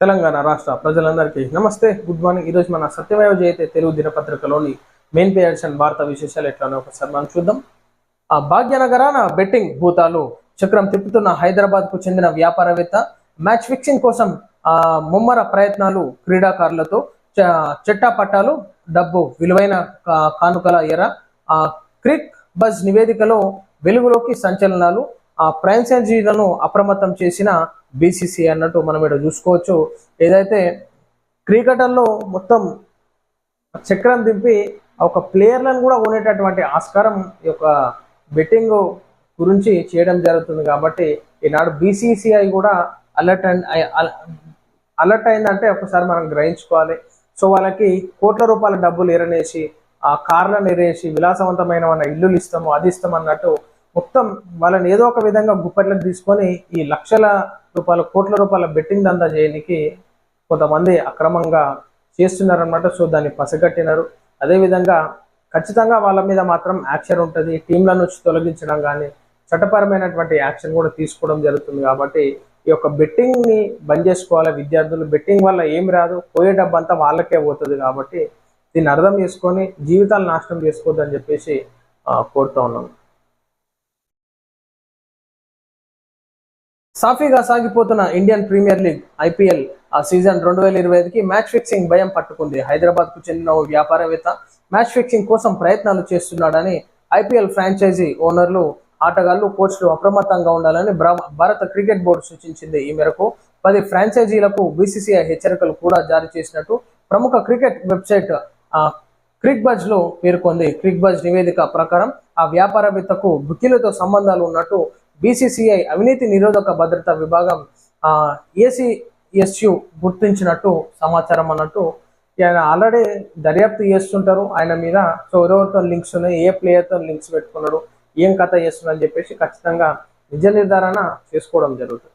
తెలంగాణ రాష్ట్ర ప్రజలందరికీ నమస్తే గుడ్ మార్నింగ్ ఈరోజు మన సత్యమేవ జయతే తెలుగు దినపత్రికలోని మెయిన్ పేజ్ అండ్ వార్తా విశేషాలు ఎట్లానో ఒకసారి మనం చూద్దాం. ఆ భాగ్యనగరాన బెట్టింగ్ భూతాలు చక్రం తిప్పుతున్న హైదరాబాద్కు చెందిన వ్యాపారవేత్త మ్యాచ్ ఫిక్సింగ్ కోసం ఆ ముమ్మర ప్రయత్నాలు క్రీడాకారులతో చ- చెట్టా పట్టాలు డబ్బు విలువైన కానుకల ఎర ఆ క్రిక్ బజ్ నివేదికలో వెలుగులోకి సంచలనాలు ఆ ఫ్రాంచైజీలను అప్రమత్తం చేసిన బీసీసీ అన్నట్టు మనం ఇక్కడ చూసుకోవచ్చు. ఏదైతే క్రికెటర్లో మొత్తం చక్రం దింపి ఒక ప్లేయర్లను కూడా కొనేటటువంటి ఆస్కారం ఈ యొక్క బెట్టింగ్ గురించి చేయడం జరుగుతుంది కాబట్టి ఈనాడు బీసీసీఐ కూడా అలర్ట్ అండ్ అలర్ట్ అయిందంటే ఒకసారి మనం గ్రహించుకోవాలి. సో వాళ్ళకి కోట్ల రూపాయల డబ్బులు ఎరనేసి ఆ కార్లను ఎరేసి విలాసవంతమైన ఇల్లులు ఇస్తాము అది ఇస్తాం అన్నట్టు మొత్తం వాళ్ళని ఏదో ఒక విధంగా గుప్పట్లకు తీసుకొని ఈ లక్షల రూపాయల కోట్ల రూపాయల బెట్టింగ్ దందా చేయడానికి కొంతమంది అక్రమంగా చేస్తున్నారన్నమాట. సో దాన్ని పసిగట్టినారు. అదేవిధంగా ఖచ్చితంగా వాళ్ళ మీద మాత్రం యాక్షన్ ఉంటుంది. టీంల నుంచి తొలగించడం కానీ చట్టపరమైనటువంటి యాక్షన్ కూడా తీసుకోవడం జరుగుతుంది కాబట్టి ఈ యొక్క బెట్టింగ్ని బంద్ చేసుకోవాలి. విద్యార్థులు బెట్టింగ్ వల్ల ఏం రాదు. పోయే డబ్బంతా అంతా వాళ్ళకే పోతుంది కాబట్టి దీన్ని అర్థం చేసుకొని జీవితాలు నాశనం చేసుకోవద్దని చెప్పేసి కోరుతూ కోరుతా సాఫీగా సాగిపోతున్న ఇండియన్ ప్రీమియర్ లీగ్ ఐపీఎల్ ఆ సీజన్ రెండు వేల ఇరవై ఐదుకి మ్యాచ్ ఫిక్సింగ్ భయం పట్టుకుంది. హైదరాబాద్కు చెందిన ఓ వ్యాపారవేత్త మ్యాచ్ ఫిక్సింగ్ కోసం ప్రయత్నాలు చేస్తున్నాడని ఐపీఎల్ ఫ్రాంచైజీ ఓనర్లు ఆటగాళ్ళు కోచ్లు అప్రమత్తంగా ఉండాలని భారత క్రికెట్ బోర్డు సూచించింది. ఈ మేరకు పది ఫ్రాంచైజీలకు బీసీసీఐ హెచ్చరికలు కూడా జారీ చేసినట్టు ప్రముఖ క్రికెట్ వెబ్సైట్ క్రిక్ బజ్లో పేర్కొంది. క్రిక్ బజ్ నివేదిక ప్రకారం ఆ వ్యాపారవేత్తకు బుకీలతో సంబంధాలు ఉన్నట్టు బీసీసీఐ అవినీతి నిరోధక భద్రతా విభాగం ఆ ఏసీఎస్యు గుర్తించినట్టు సమాచారం అన్నట్టు ఆయన ఆల్రెడీ దర్యాప్తు చేస్తుంటారు. ఆయన మీద సో ఎవరెవరితో లింక్స్ ఉన్నాయి. ఏ ప్లేయర్తో లింక్స్ పెట్టుకున్నాడు ఏం కథ చేస్తున్నారు అని చెప్పేసి ఖచ్చితంగా నిజ నిర్ధారణ చేసుకోవడం జరుగుతుంది.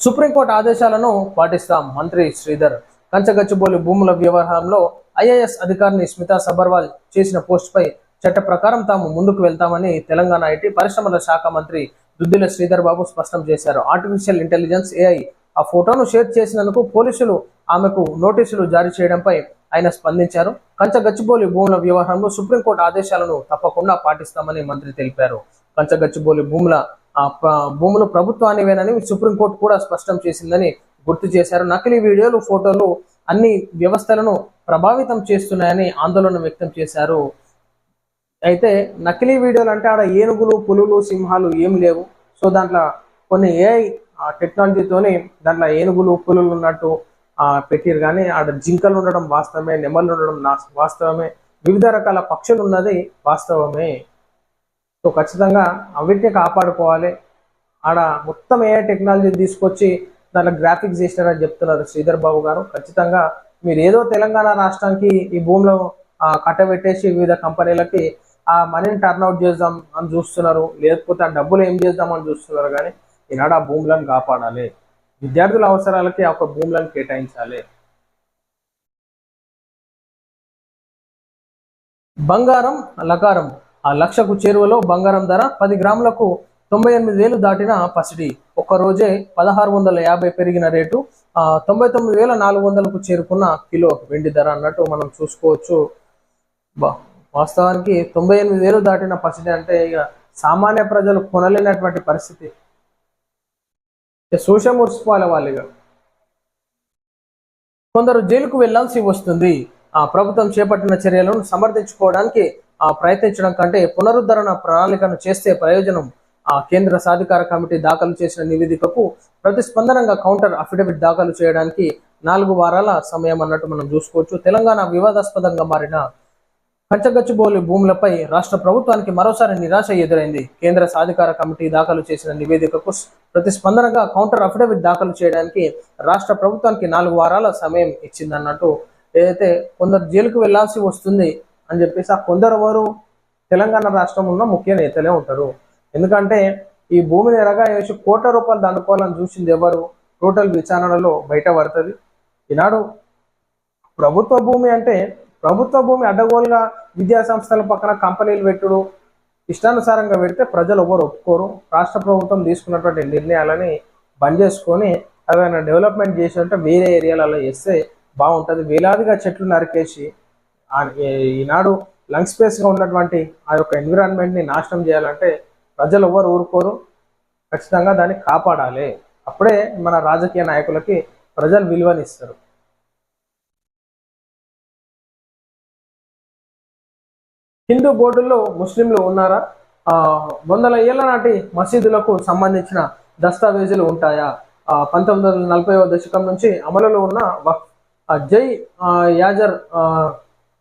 సుప్రీంకోర్టు ఆదేశాలను పాటిస్తాం మంత్రి శ్రీధర్. కంచగచ్చిబోలి భూముల వ్యవహారంలో ఐఏఎస్ అధికారిని స్మితా సబర్వాల్ చేసిన పోస్ట్ పై చట్ట ప్రకారం తాము ముందుకు వెళ్తామని తెలంగాణ ఐటీ పరిశ్రమల శాఖ మంత్రి దుద్దిల శ్రీధర్ బాబు స్పష్టం చేశారు. ఆర్టిఫిషియల్ ఇంటెలిజెన్స్ ఏఐ ఆ ఫోటోను షేర్ చేసినందుకు పోలీసులు ఆమెకు నోటీసులు జారీ చేయడంపై ఆయన స్పందించారు. కంచగచ్చిబోలి భూముల వ్యవహారంలో సుప్రీంకోర్టు ఆదేశాలను తప్పకుండా పాటిస్తామని మంత్రి తెలిపారు. కంచగచ్చిబోలి భూముల భూములు ప్రభుత్వానివేనని సుప్రీంకోర్టు కూడా స్పష్టం చేసిందని గుర్తు చేశారు. నకిలీ వీడియోలు ఫోటోలు అన్ని వ్యవస్థలను ప్రభావితం చేస్తున్నాయని ఆందోళన వ్యక్తం చేశారు. అయితే నకిలీ వీడియోలు అంటే ఆడ ఏనుగులు పులులు సింహాలు ఏం లేవు. సో దాంట్లో కొన్ని ఏఐ టెక్నాలజీతోని దాంట్లో ఏనుగులు పులులు ఉన్నట్టు పెట్టారు కానీ ఆడ జింకలు ఉండడం వాస్తవమే నెమలు ఉండడం నా- వాస్తవమే. వివిధ రకాల పక్షులు ఉన్నది వాస్తవమే. సో ఖచ్చితంగా అవిటిని కాపాడుకోవాలి. ఆడ మొత్తం ఏఐ టెక్నాలజీ తీసుకొచ్చి దాంట్లో గ్రాఫిక్స్ చేసినారని చెప్తున్నారు శ్రీధర్ బాబు గారు. ఖచ్చితంగా మీరు ఏదో తెలంగాణ రాష్ట్రానికి ఈ భూమిలో కట్టబెట్టేసి వివిధ కంపెనీలకి ఆ మనీని టర్న్అవుట్ చేద్దాం అని చూస్తున్నారు. లేకపోతే ఆ డబ్బులు ఏం చేద్దాం అని చూస్తున్నారు కానీ ఈనాడు ఆ భూములను కాపాడాలి. విద్యార్థుల అవసరాలకి ఆ ఒక భూములను కేటాయించాలి. బంగారం లకారం. ఆ లక్షకు చేరువలో బంగారం ధర పది గ్రాములకు తొంభై ఎనిమిది వేలు దాటిన పసిడి. ఒక్క రోజే పదహారు వందల యాభై పెరిగిన రేటు తొంభై తొమ్మిది వేల నాలుగు వందలకు చేరుకున్న కిలో వెండి ధర అన్నట్టు మనం చూసుకోవచ్చు. బా వాస్తవానికి తొంభై ఎనిమిది వేలు దాటిన పసిడి అంటే ఇక సామాన్య ప్రజలు కొనలేనటువంటి పరిస్థితి. ఇక శోష మురిసిపోవాలి వాళ్ళు కొందరు జైలుకు వెళ్ళాల్సి వస్తుంది. ఆ ప్రభుత్వం చేపట్టిన చర్యలను సమర్థించుకోవడానికి ఆ ప్రయత్నించడం కంటే పునరుద్ధరణ ప్రణాళికను చేస్తే ప్రయోజనం. ఆ కేంద్ర సాధికార కమిటీ దాఖలు చేసిన నివేదికకు ప్రతిస్పందనంగా కౌంటర్ అఫిడవిట్ దాఖలు చేయడానికి నాలుగు వారాల సమయం అన్నట్టు మనం చూసుకోవచ్చు. తెలంగాణ వివాదాస్పదంగా మారిన పంచగచ్చుబోలు భూములపై రాష్ట్ర ప్రభుత్వానికి మరోసారి నిరాశ ఎదురైంది. కేంద్ర సాధికార కమిటీ దాఖలు చేసిన నివేదికకు ప్రతిస్పందనగా కౌంటర్ అఫిడవిట్ దాఖలు చేయడానికి రాష్ట్ర ప్రభుత్వానికి నాలుగు వారాల సమయం ఇచ్చిందన్నట్టు ఏదైతే కొందరు జైలుకు వెళ్ళాల్సి వస్తుంది అని చెప్పేసి ఆ కొందరు వారు తెలంగాణ రాష్ట్రంలో ఉన్న ముఖ్య నేతలే ఉంటారు. ఎందుకంటే ఈ భూమిని ఎరగా వేసి కోట్ల రూపాయలు దండుకోవాలని చూసింది ఎవరు? టోటల్ విచారణలో బయట పడుతుంది ఈనాడు ప్రభుత్వ భూమి అంటే ప్రభుత్వ భూమి అడ్డగోలుగా విద్యా సంస్థల పక్కన కంపెనీలు పెట్టుడు ఇష్టానుసారంగా పెడితే ప్రజలు ఎవరు ఒప్పుకోరు. రాష్ట్ర ప్రభుత్వం తీసుకున్నటువంటి నిర్ణయాలని బంద్ చేసుకొని ఏదైనా డెవలప్మెంట్ చేసి ఉంటే వేరే ఏరియాలలో చేస్తే బాగుంటుంది. వేలాదిగా చెట్లు నరికేసి ఆ- ఈనాడు లంగ్ స్పేస్గా ఉన్నటువంటి ఆ యొక్క ఎన్విరాన్మెంట్ని నాశనం చేయాలంటే ప్రజలు ఎవరు ఊరుకోరు. ఖచ్చితంగా దాన్ని కాపాడాలి. అప్పుడే మన రాజకీయ నాయకులకి ప్రజలు విలువనిస్తారు. హిందూ బోర్డుల్లో ముస్లింలు ఉన్నారా? వందల ఏళ్ళ నాటి మసీదులకు సంబంధించిన దస్తావేజులు ఉంటాయా? పంతొమ్మిది వందల నలభైవ దశకం నుంచి అమలులో ఉన్న వక్ఫ్ జై యాజర్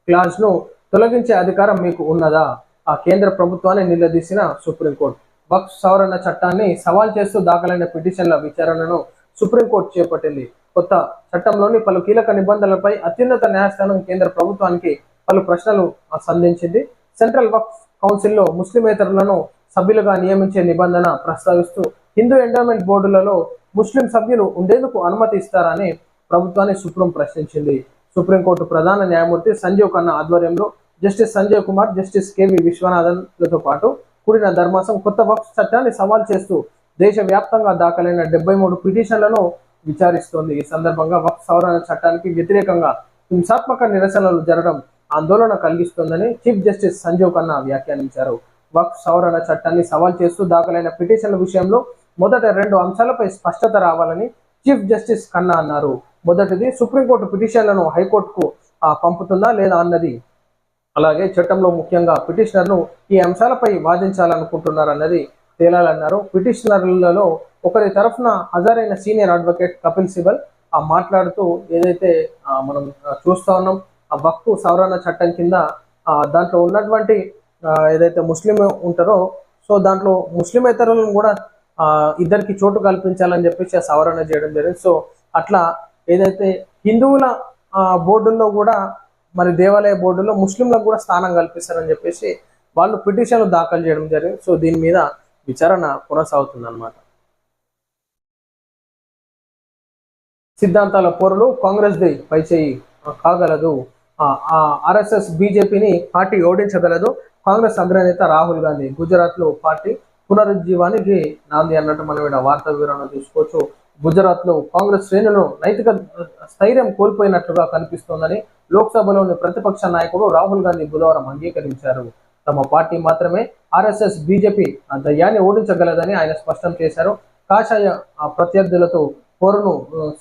క్లాజ్ను తొలగించే అధికారం మీకు ఉన్నదా? ఆ కేంద్ర ప్రభుత్వాన్ని నిలదీసిన సుప్రీంకోర్టు. వక్ఫ్ సవరణ చట్టాన్ని సవాల్ చేస్తూ దాఖలైన పిటిషన్ల విచారణను సుప్రీంకోర్టు చేపట్టింది. కొత్త చట్టంలోని పలు కీలక నిబంధనలపై అత్యున్నత న్యాయస్థానం కేంద్ర ప్రభుత్వానికి పలు ప్రశ్నలు సంధించింది. సెంట్రల్ వక్ఫ్ కౌన్సిల్లో ముస్లిమేతరులను సభ్యులుగా నియమించే నిబంధన ప్రస్తావిస్తూ హిందూ ఎండోమెంట్ బోర్డులలో ముస్లిం సభ్యులు ఉండేందుకు అనుమతి ఇస్తారని ప్రభుత్వాన్ని సుప్రీం ప్రశ్నించింది. సుప్రీంకోర్టు ప్రధాన న్యాయమూర్తి సంజీవ్ ఖన్నా ఆధ్వర్యంలో justice Sanjay Kumar justice K V విశ్వనాథన్లతో పాటు కూడిన ధర్మాసం కొత్త వక్ఫ్ చట్టాన్ని సవాల్ చేస్తూ దేశవ్యాప్తంగా దాఖలైన డెబ్బై మూడు పిటిషన్లను విచారిస్తోంది. ఈ సందర్భంగా వక్ఫ్ సవరణ చట్టానికి వ్యతిరేకంగా హింసాత్మక నిరసనలు జరగడం ఆందోళన కలిగిస్తోందని చీఫ్ జస్టిస్ సంజీవ్ ఖన్నా వ్యాఖ్యానించారు. వక్ఫ్ సవరణ చట్టాన్ని సవాల్ చేస్తూ దాఖలైన పిటిషన్ల విషయంలో మొదట రెండు అంశాలపై స్పష్టత రావాలని చీఫ్ జస్టిస్ ఖన్నా అన్నారు. మొదటిది సుప్రీంకోర్టు పిటిషన్లను హైకోర్టుకు పంపుతుందా లేదా అన్నది. అలాగే చట్టంలో ముఖ్యంగా పిటిషనర్ను ఈ అంశాలపై వాదించాలనుకుంటున్నారన్నది తేలాలన్నారు. పిటిషనర్లలో ఒకరి తరఫున హాజరైన సీనియర్ అడ్వకేట్ కపిల్ సిబల్ ఆ మాట్లాడుతూ ఏదైతే మనం చూస్తా ఉన్నాం ఆ వక్ఫ్ సవరణ చట్టం కింద దాంట్లో ఉన్నటువంటి ఏదైతే ముస్లిం ఉంటారో సో దాంట్లో ముస్లిమేతరులను కూడా ఇద్దరికి చోటు కల్పించాలని చెప్పేసి ఆ సవరణ చేయడం జరిగింది. సో అట్లా ఏదైతే హిందువుల బోర్డుల్లో కూడా మరి దేవాలయ బోర్డులో ముస్లింలకు కూడా స్థానం కల్పిస్తారని చెప్పేసి వాళ్ళు పిటిషన్లు దాఖలు చేయడం జరిగింది. సో దీని మీద విచారణ కొనసాగుతుంది అనమాట సిద్ధాంతాల పోరులు కాంగ్రెస్ది పైచేయి కాగలదు. ఆర్ఎస్ఎస్ బీజేపీని పార్టీ ఓడించగలదు. కాంగ్రెస్ అగ్రనేత రాహుల్ గాంధీ గుజరాత్లో పార్టీ పునరుజ్జీవానికి నాంది అన్నట్టు మనం ఇక్కడ వార్తా వివరణ చూసుకోవచ్చు. గుజరాత్లో కాంగ్రెస్ శ్రేణులు నైతిక స్థైర్యం కోల్పోయినట్లుగా కనిపిస్తోందని లోక్సభలోని ప్రతిపక్ష నాయకుడు రాహుల్ గాంధీ బుధవారం అంగీకరించారు. తమ పార్టీ మాత్రమే ఆర్ఎస్ఎస్ బీజేపీ ఆ దయ్యాన్ని ఓడించగలదని ఆయన స్పష్టం చేశారు. కాషాయ ఆ, ప్రత్యర్థులతో పోరును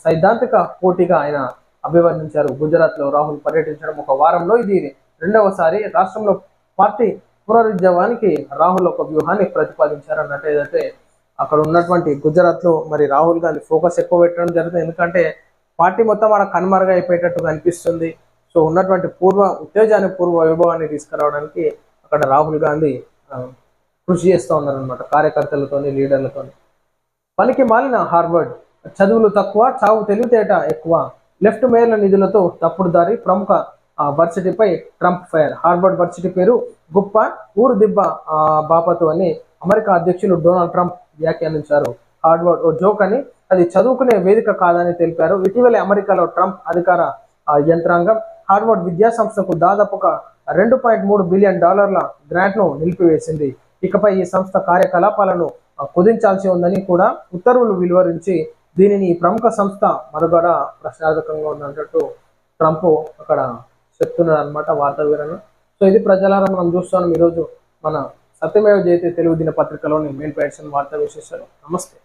సైద్ధాంతిక పోటీగా ఆయన అభివర్ణించారు. గుజరాత్లో రాహుల్ పర్యటించడం ఒక వారంలో ఇది రెండవసారి రాష్ట్రంలో పార్టీ పునరుద్యమానికి రాహుల్ ఒక వ్యూహాన్ని ప్రతిపాదించారు అన్నట్టు ఏదైతే అక్కడ ఉన్నటువంటి గుజరాత్లో మరి రాహుల్ గాంధీ ఫోకస్ ఎక్కువ పెట్టడం జరుగుతుంది. ఎందుకంటే పార్టీ మొత్తం ఆడ కనుమరుగా అయిపోయేటట్టుగా అనిపిస్తుంది. సో ఉన్నటువంటి పూర్వ ఉత్తేజాన్ని పూర్వ వైభవాన్ని తీసుకురావడానికి అక్కడ రాహుల్ గాంధీ కృషి చేస్తూ ఉన్నారనమాట కార్యకర్తలతోని లీడర్లతోని. పనికి మాలిన హార్వర్డ్ చదువులు తక్కువ చావు తెలివితేట ఎక్కువ. లెఫ్ట్ మేయర్ల నిధులతో తప్పుడు దారి ప్రముఖ వర్సిటీపై ట్రంప్ ఫైర్. హార్వర్డ్ వర్సిటీ పేరు గుప్ప ఊరు దిబ్బ బాపతు అని అమెరికా అధ్యక్షులు డొనాల్డ్ ట్రంప్ వ్యాఖ్యానించారు. హార్వర్డ్ ఓ జోక్ అని అది చదువుకునే వేదిక కాదని తెలిపారు. ఇటీవలే అమెరికాలో ట్రంప్ అధికార యంత్రాంగం హార్వర్డ్ విద్యా సంస్థకు దాదాపుగా రెండు పాయింట్ మూడు బిలియన్ డాలర్ల గ్రాంట్ను నిలిపివేసింది. ఇకపై ఈ సంస్థ కార్యకలాపాలను కుదించాల్సి ఉందని కూడా ఉత్తర్వులు వెలువరించి దీనిని ఈ ప్రముఖ సంస్థ మనుగడ ప్రశ్నార్థకంగా ఉన్నట్టు ట్రంప్ అక్కడ చెప్తున్నాడు అనమాట వార్తా వివరణ. సో ఇది ప్రజలారా మనం చూస్తున్నాం. ఈరోజు మన సత్యమేవ జయతే తెలుగు దినపత్రికలోని మెయిన్ ప్యాడ్సన్ వార్తా విశేషాలు నమస్తే.